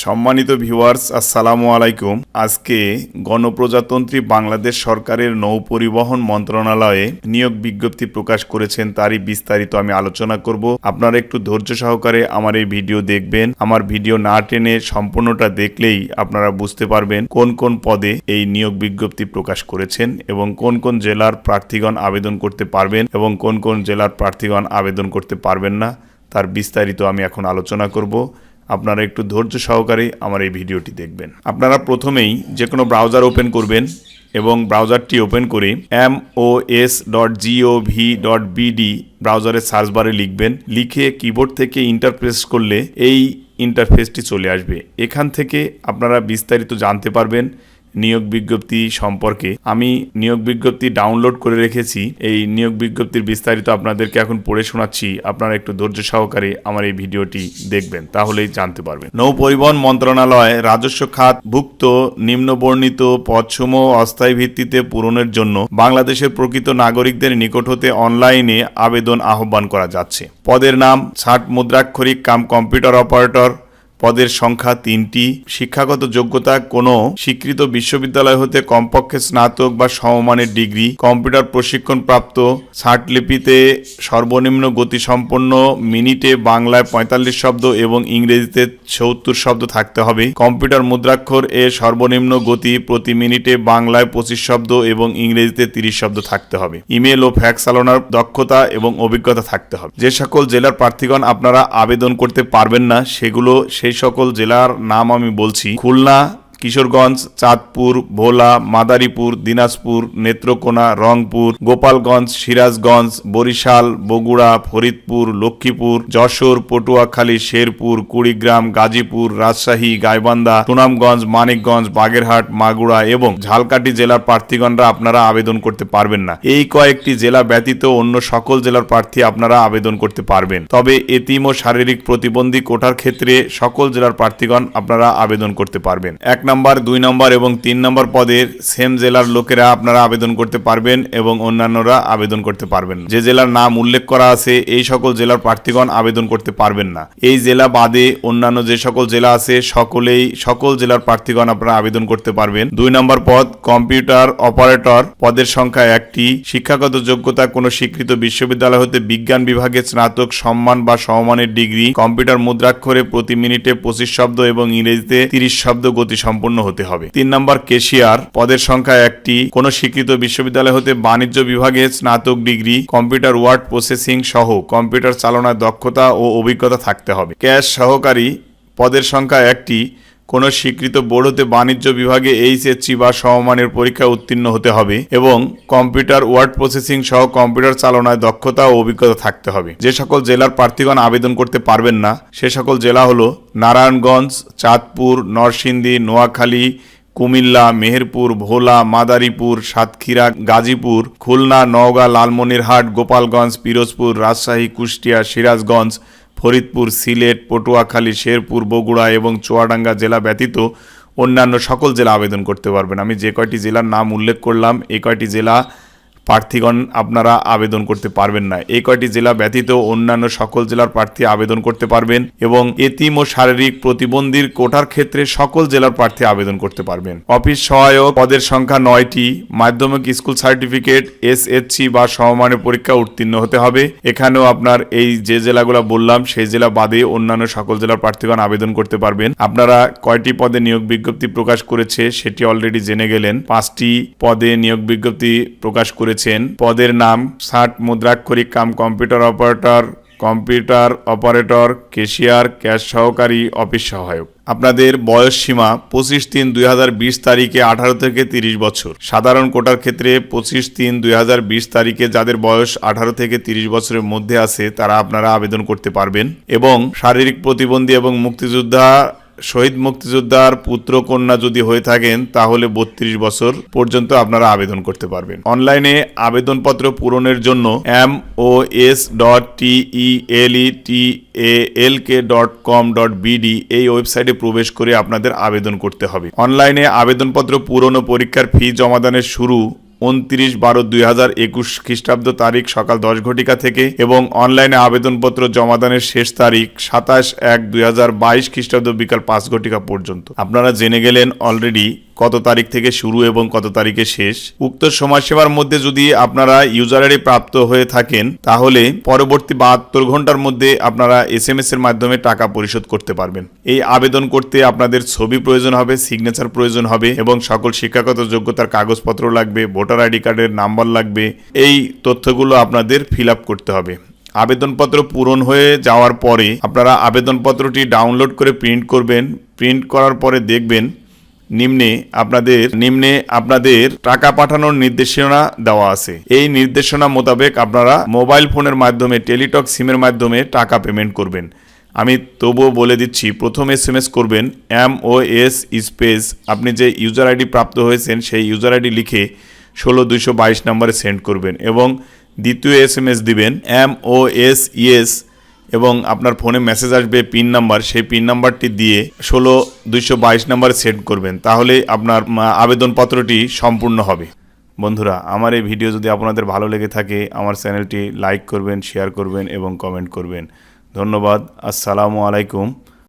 সম্মানিত ভিউয়ার্স, আসসালামু আলাইকুম। আজকে গণপ্রজাতন্ত্রী বাংলাদেশ সরকারের নৌ পরিবহন মন্ত্রণালয়ে নিয়োগ বিজ্ঞপ্তি প্রকাশ করেছেন, তারই বিস্তারিত আমি আলোচনা করব। আপনারা একটু ধৈর্য সহকারে আমার এই ভিডিও দেখবেন। আমার ভিডিও না টেনে সম্পূর্ণটা দেখলেই আপনারা বুঝতে পারবেন কোন কোন পদে এই নিয়োগ বিজ্ঞপ্তি প্রকাশ করেছেন এবং কোন কোন জেলার প্রার্থীগণ আবেদন করতে পারবেন এবং কোন কোন জেলার প্রার্থীগণ আবেদন করতে পারবেন না, তার বিস্তারিত আমি এখন আলোচনা করব। আপনারা একটু ধৈর্য সহকারে আমার এই ভিডিওটি দেখবেন। আপনারা প্রথমেই যে কোনো ব্রাউজার ওপেন করবেন এবং ব্রাউজারটি ওপেন করে M O S dot G O V dot B ব্রাউজারের search বারে লিখবেন। লিখে কিবোর্ড থেকে ইন্টারপ্রেস করলে এই ইন্টারফেসটি চলে আসবে। এখান থেকে আপনারা বিস্তারিত জানতে পারবেন নিয়োগ বিজ্ঞপ্তি সম্পর্কে আমি নিয়োগ বিজ্ঞপ্তি ডাউনলোড করে রেখেছি। এই নিয়োগ বিজ্ঞপ্তির বিস্তারিত আপনাদেরকে এখন পড়ে শোনাচ্ছি। আপনারা একটু ধৈর্য সহকারে আমার এই ভিডিওটি দেখবেন, তাহলেই জানতে পারবেন। নৌ পরিবহন মন্ত্রণালয় রাজস্ব খাত ভুক্ত নিম্নবর্ণিত পদসমূহ অস্থায়ী ভিত্তিতে পূরণের জন্য বাংলাদেশের প্রকৃত নাগরিকদের নিকট হতে অনলাইনে আবেদন আহ্বান করা যাচ্ছে। পদের নাম ষাট মুদ্রাক্ষরিক কাম কম্পিউটার অপারেটর পদের সংখ্যা তিনটি। শিক্ষাগত যোগ্যতা কোনো স্বীকৃত বিশ্ববিদ্যালয় হতে কমপক্ষে স্নাতক বা সমমানের ডিগ্রি। কম্পিউটার প্রশিক্ষণ প্রাপ্ত লিপিতে সর্বনিম্ন গতিসম্পন্ন মিনিটে বাংলায় পঁয়তাল্লিশ শব্দ এবং ইংরেজিতে সত্তর শব্দ থাকতে হবে। কম্পিউটার মুদ্রাক্ষর এ সর্বনিম্ন গতি প্রতি মিনিটে বাংলায় পঁচিশ শব্দ এবং ইংরেজিতে তিরিশ শব্দ থাকতে হবে। ইমেল ও ফ্যাক্স চালানোর দক্ষতা এবং অভিজ্ঞতা থাকতে হবে। যে সকল জেলার প্রার্থীগণ আপনারা আবেদন করতে পারবেন না, সেগুলো সেই সকল জেলার নাম আমি বলছি খুলনা কিশোরগঞ্জ, চাঁদপুর, ভোলা, মাদারীপুর, দিনাজপুর, নেত্রকোনা, রংপুর, গোপালগঞ্জ, সিরাজগঞ্জ, বরিশাল, বগুড়া, ফরিদপুর, লক্ষ্মীপুর, যশোর, পটুয়াখালী, শেরপুর, কুড়িগ্রাম, গাজীপুর, রাজশাহী, গাইবান্ধা, সুনামগঞ্জ, মানিকগঞ্জ, বাগেরহাট মাগুড়া এবং ঝালকাঠি জেলার প্রার্থীগণরা আপনারা আবেদন করতে পারবেন না। এই কয়েকটি জেলা ব্যতীত অন্য সকল জেলার প্রার্থী আপনারা আবেদন করতে পারবেন। তবে এতিম ও শারীরিক প্রতিবন্ধী কোটার ক্ষেত্রে সকল জেলার প্রার্থীগণ আপনারা আবেদন করতে পারবেন। এক দুই নম্বর এবং তিন নম্বর পদের সেম জেলার লোকেরা আপনারা আবেদন করতে পারবেন এবং অন্যান্যরা আবেদন করতে পারবেন যে জেলার নাম উল্লেখ করা আছে, এই সকল জেলার প্রার্থীগণ আবেদন করতে পারবেন না। এই জেলা বাদে অন্যান্য যে সকল জেলা আছে, সকলেই, সকল জেলার প্রার্থীগণ আপনারা আবেদন করতে পারবেন। দুই নম্বর পদ, কম্পিউটার অপারেটর। পদের সংখ্যা একটি। শিক্ষাগত যোগ্যতা কোনো স্বীকৃত বিশ্ববিদ্যালয় হতে বিজ্ঞান বিভাগে স্নাতক, সম্মান বা সমমানের ডিগ্রি, কম্পিউটার মুদ্রাক্ষরে প্রতি মিনিটে পঁচিশ শব্দ এবং ইংরেজিতে তিরিশ শব্দ গতি সম্পন্ন হতে হবে। তিন নম্বর কেশিয়ার, পদের সংখ্যা একটি। কোন স্বীকৃত বিশ্ববিদ্যালয় হতে বাণিজ্য বিভাগে স্নাতক ডিগ্রি, কম্পিউটার ওয়ার্ড প্রসেসিং সহ কম্পিউটার চালনার দক্ষতা ও অভিজ্ঞতা থাকতে হবে। ক্যাশ সহকারী, পদের সংখ্যা একটি। কোন স্বীকৃত বোর্ড হতে বাণিজ্য বিভাগে এইচএসসি বা সমমানের পরীক্ষা উত্তীর্ণ হতে হবে এবং কম্পিউটার ওয়ার্ড প্রসেসিং সহ কম্পিউটার চালনায় দক্ষতা ও অভিজ্ঞতা থাকতে হবে। যে সকল জেলার প্রার্থীগণ আবেদন করতে পারবেন না, সে সকল জেলা হলো নারায়ণগঞ্জ, চাঁদপুর, নরসিংদী, নোয়াখালী, কুমিল্লা, মেহেরপুর, ভোলা, মাদারীপুর, সাতক্ষীরা, গাজীপুর, খুলনা, নওগাঁ, লালমনিরহাট, গোপালগঞ্জ, পিরোজপুর, রাজশাহী, কুষ্টিয়া, সিরাজগঞ্জ ফরিদপুর, সিলেট, পটুয়াখালী, শেরপুর, বগুড়া এবং চুয়াডাঙ্গা জেলা ব্যতীত অন্যান্য সকল জেলা আবেদন করতে পারবেন। আমি যে কয়টি জেলার নাম উল্লেখ করলাম এই কয়টি জেলা প্রার্থীগণ আপনারা আবেদন করতে পারবেন না। এই কয়টি জেলা ব্যতীত অন্যান্য সকল জেলার প্রার্থী আবেদন করতে পারবেন এবং এতিম ও শারীরিক প্রতিবন্ধীর কোটার ক্ষেত্রে সকল জেলার প্রার্থী আবেদন করতে পারবেন। অফিস সহায়ক পদের সংখ্যা নয়টি, মাধ্যমিক স্কুল সার্টিফিকেট, এসএসসি বা সমমানের পরীক্ষা উত্তীর্ণ হতে হবে। এখানেও আপনার এই যে জেলাগুলো বললাম, সেই জেলা বাদে অন্যান্য সকল জেলার প্রার্থীগণ আবেদন করতে পারবেন। আপনারা কয়টি পদে নিয়োগ বিজ্ঞপ্তি প্রকাশ করেছে, সেটি অলরেডি জেনে গেলেন। পাঁচটি পদে নিয়োগ বিজ্ঞপ্তি প্রকাশ করেছেন। পদের নাম ষাট মুদ্রাক্ষরিক cum computer operator computer operator cashier cash সহকারী, অফিস সহায়ক। আপনাদের বয়স সীমা পঁচিশ তিন দুই তারিখে আঠারো থেকে তিরিশ বছর। সাধারণ কোটার ক্ষেত্রে পঁচিশ তিন দুই তারিখে যাদের বয়স আঠারো থেকে তিরিশ বছরের মধ্যে আছে, তারা আপনারা আবেদন করতে পারবেন। এবং শারীরিক প্রতিবন্ধী এবং মুক্তিযোদ্ধা শহীদ মুক্তিযোদ্ধার পুত্র কন্যা যদি হয়ে থাকেন, তাহলে বত্রিশ বছর পর্যন্ত আপনারা আবেদন করতে পারবেন। অনলাইনে আবেদনপত্র পূরণের জন্য M O S dot T E L E T A L K dot com dot B D ওয়েবসাইটে প্রবেশ করে আপনাদের আবেদন করতে হবে। অনলাইনে আবেদনপত্র পূরণ ও পরীক্ষার ফি জমাদানের শুরু উনত্রিশ বারো দুই হাজার একুশ খ্রিস্টাব্দ তারিখ সকাল দশ ঘটিকা থেকে এবং অনলাইনে আবেদনপত্র জমাদানের শেষ তারিখ সাতাশ এক দুই হাজার বাইশ খ্রিস্টাব্দ বিকাল পাঁচ ঘটিকা পর্যন্ত। আপনারা জেনে গেলেন অলরেডি কত তারিখ থেকে শুরু এবং কত তারিখে শেষ। উক্ত সময়সীমার মধ্যে যদি আপনারা ইউজার আইডি প্রাপ্ত হয়ে থাকেন, তাহলে পরবর্তী বাহাত্তর ঘণ্টার মধ্যে আপনারা এস এম এস এর মাধ্যমে টাকা পরিশোধ করতে পারবেন। এই আবেদন করতে আপনাদের ছবি প্রয়োজন হবে, সিগনেচার প্রয়োজন হবে এবং সকল শিক্ষাগত যোগ্যতার কাগজপত্র লাগবে, ভোটার আইডি কার্ডের নাম্বার লাগবে। এই তথ্যগুলো আপনাদের ফিল আপ করতে হবে। আবেদনপত্র পূরণ হয়ে যাওয়ার পরে আপনারা আবেদনপত্রটি ডাউনলোড করে প্রিন্ট করবেন। প্রিন্ট করার পরে দেখবেন নিম্নে আপনাদের নিম্নে আপনাদের টাকা পাঠানোর নির্দেশনা দেওয়া আছে। এই নির্দেশনা মোতাবেক আপনারা মোবাইল ফোনের মাধ্যমে, টেলিটক সিমের মাধ্যমে টাকা পেমেন্ট করবেন। আমি তবুও বলে দিচ্ছি, প্রথম এস এম এস করবেন, এম ও এস স্পেস, আপনি যে ইউজার আইডি প্রাপ্ত হয়েছেন, সেই ইউজার আইডি লিখে ষোলো দুইশো বাইশ নম্বরে সেন্ড করবেন এবং দ্বিতীয় এস এম এস দিবেন, M O S E S এবং আপনার ফোনে মেসেজ আসবে পিন নাম্বার সেই পিন নাম্বারটি দিয়ে ষোলো দুইশো বাইশ নাম্বারে সেট করবেন। তাহলে আপনার আবেদনপত্রটি সম্পূর্ণ হবে। বন্ধুরা, আমার এই ভিডিও যদি আপনাদের ভালো লেগে থাকে, আমার চ্যানেলটি লাইক করবেন শেয়ার করবেন এবং কমেন্ট করবেন। ধন্যবাদ, আসসালামু আলাইকুম।